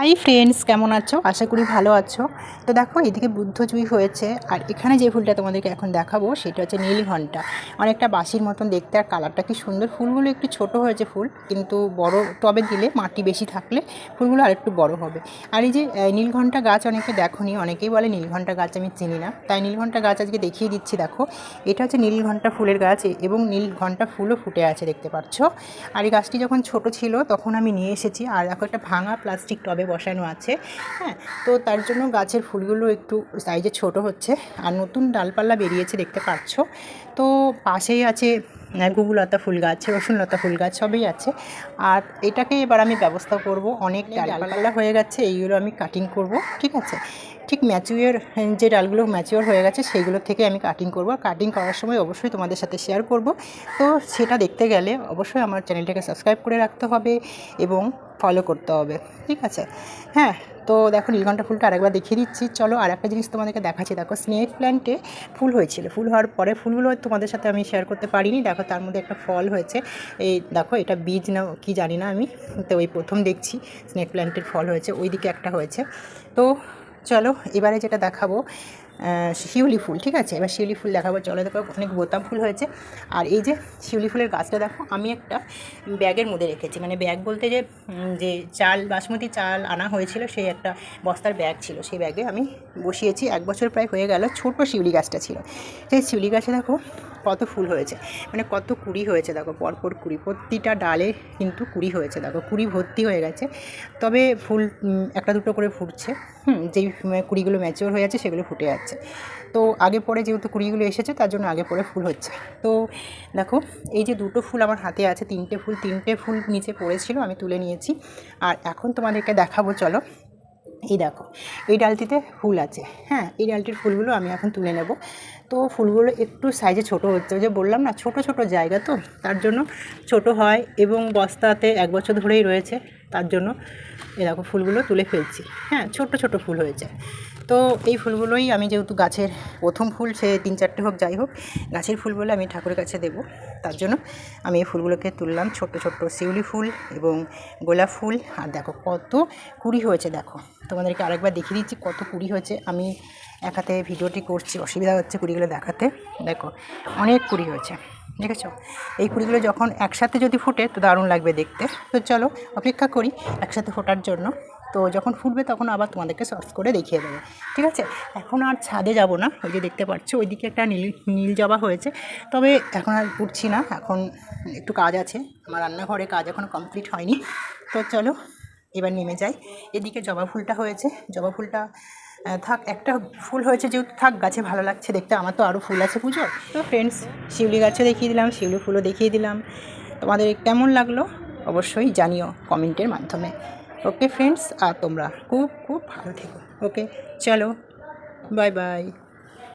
Hi friends, কেমন আছো? আশা করি ভালো আছো। তো দেখো, এদিকে বুদ্ধজুই হয়েছে। আর এখানে যে ফুলটা তোমাদেরকে এখন দেখাবো, সেটা হচ্ছে নীলঘণ্টা অনেকটা বাসির মতন দেখতে আর কালারটা কি সুন্দর। ফুলগুলো একটু ছোট হয়েছে ফুল, কিন্তু বড় টবে দিলে মাটি বেশি থাকলে ফুলগুলো আর একটু বড় হবে। আর এই যে নীলঘণ্টা গাছ অনেকে দেখোনি, অনেকেই বলে নীলঘণ্টা গাছ আমি চিনি না। তাই নীলঘণ্টা গাছ আজকে দেখিয়ে দিচ্ছি, দেখো। এটা হচ্ছে নীলঘণ্টা ফুলের গাছ এবং নীলঘণ্টা ফুলও ফুটে আছে, দেখতে পাচ্ছ। আর এই গাছটি যখন ছোট ছিল, তখন আমি নিয়ে এসেছি। আর এখন একটা ভাঙা প্লাস্টিক টবে বসানো আছে হ্যাঁ? তো তার জন্য গাছের ফুলগুলো একটু সাইজে ছোট হচ্ছে। আর নতুন ডালপাল্লা বেরিয়েছে, দেখতে পাচ্ছ। তো পাশেই আছে গুগুলতা ফুল গাছ রসুনলতা ফুল গাছ সবই আছে। আর এটাকে এবার আমি ব্যবস্থা করব অনেক ডালপাল্লা হয়ে গেছে এইগুলো আমি কাটিং করব ঠিক আছে? ঠিক ম্যাচিওর যে ডালগুলো ম্যাচিওর হয়ে গেছে সেইগুলো থেকে আমি কাটিং করব। আর কাটিং করার সময় অবশ্যই তোমাদের সাথে শেয়ার করব। তো সেটা দেখতে গেলে অবশ্যই আমার চ্যানেলটাকে সাবস্ক্রাইব করে রাখতে হবে এবং ফলো করতে হবে ঠিক আছে? হ্যাঁ তো দেখো, নীলকণ্ঠা ফুলটা আরেকবার দেখিয়ে দিচ্ছি। চলো আর একটা জিনিস তোমাদেরকে দেখাচ্ছি। দেখো স্নেক প্ল্যান্টে ফুল হয়েছিল। ফুল হওয়ার পরে ফুলগুলো তোমাদের সাথে আমি শেয়ার করতে পারিনি। দেখো, তার মধ্যে একটা ফল হয়েছে। এই দেখো, এটা বীজ না, কি জানি না আমি। তো ওই প্রথম দেখছি স্নেক প্ল্যান্টের ফল হয়েছে। ওইদিকে একটা হয়েছে। তো চলো, এবারে যেটা দেখাবো শিউলি ফুল, ঠিক আছে? এবার শিউলি ফুল দেখাবো। চলো দেখো, অনেক বোতাম ফুল হয়েছে। আর এই যে শিউলি ফুলের গাছটা দেখো, আমি একটা ব্যাগের মধ্যে রেখেছি। মানে ব্যাগ বলতে যে যে চাল, বাসমতি চাল আনা হয়েছিল, সেই একটা বস্তার ব্যাগ ছিল। সেই ব্যাগে আমি বসিয়েছি। এক বছর প্রায় হয়ে গেল, ছোট শিউলি গাছটা ছিল। সেই শিউলি গাছে দেখো কত ফুল হয়েছে। মানে কত কুড়ি হয়েছে দেখো, পরপর কুড়ি। প্রতিটা ডালে কিন্তু কুড়ি হয়েছে দেখো। কুড়ি ভর্তি হয়ে গেছে। তবে ফুল একটা দুটো করে ফুটছে। হুম, যেই কুড়িগুলো ম্যাচিওর হয়ে যাচ্ছে সেগুলো ফুটে যাচ্ছে তো আগে পরে যেহেতু কুড়িগুলো এসেছে, তার জন্য আগে পরে ফুল হচ্ছে। তো দেখো, এই যে দুটো ফুল আমার হাতে আছে, তিনটে ফুল তিনটে ফুল নিচে পড়েছিল, আমি তুলে নিয়েছি। আর এখন তোমাদেরকে দেখাবো, চলো। এই দেখো, এই ডালটিতে ফুল আছে। হ্যাঁ এই ডালটির ফুলগুলো আমি এখন তুলে নেব। তো ফুলগুলো একটু সাইজে ছোট হচ্ছে যে বললাম না, ছোট ছোট জায়গা তো, তার জন্য ছোট হয় এবং বস্তাতে এক বছর ধরেই রয়েছে। তার জন্য এরকম ফুলগুলো তুলে ফেলছি। হ্যাঁ ছোট ছোট ফুল হয়েছে। তো এই ফুলগুলোই আমি যেহেতু গাছের প্রথম ফুল, সে তিন চারটে হোক, যাই হোক, গাছের ফুলগুলো আমি ঠাকুরের কাছে দেবো। তার জন্য আমি এই ফুলগুলোকে তুললাম, ছোট্ট ছোট্ট শিউলি ফুল এবং গোলাপ ফুল। আর দেখো কত কুড়ি হয়েছে, দেখো। তোমাদেরকে আরেকবার দেখিয়ে দিচ্ছি কত কুড়ি হয়েছে। আমি এক হাতে ভিডিওটি করছি, অসুবিধা হচ্ছে কুড়িগুলো দেখাতে। দেখো, অনেক কুড়ি হয়েছে। দেখেছ? এই কুড়িগুলো যখন একসাথে যদি ফুটে, তো দারুণ লাগবে দেখতে। তো চলো, অপেক্ষা করি একসাথে ফোটার জন্য। তো যখন ফুটবে, তখন আবার তোমাদেরকে সর্চ করে দেখিয়ে দেবো। ঠিক আছে? এখন আর ছাদে যাব না। ওই যে দেখতে পাচ্ছ, ওইদিকে একটা নীল নীল জবা হয়েছে। তবে এখন আর উঠছি না। এখন একটু কাজ আছে। আমার রান্নাঘরে কাজ এখনও কমপ্লিট হয়নি। তো চলো, এবার নেমে যাই। এদিকে জবা ফুলটা হয়েছে। জবা ফুলটা থাক, একটা ফুল হয়েছে যেহেতু থাক, গাছে ভালো লাগছে দেখতে, আমার তো আরও ফুল আছে পুজো তো ফ্রেন্ডস শিউলি গাছও দেখিয়ে দিলাম, শিউলি ফুলও দেখিয়ে দিলাম। তোমাদের কেমন লাগল অবশ্যই জানিও কমেন্টের মাধ্যমে। ওকে ফ্রেন্ডস আর তোমরা খুব খুব ভালো থেকো। ওকে চলো বাই বাই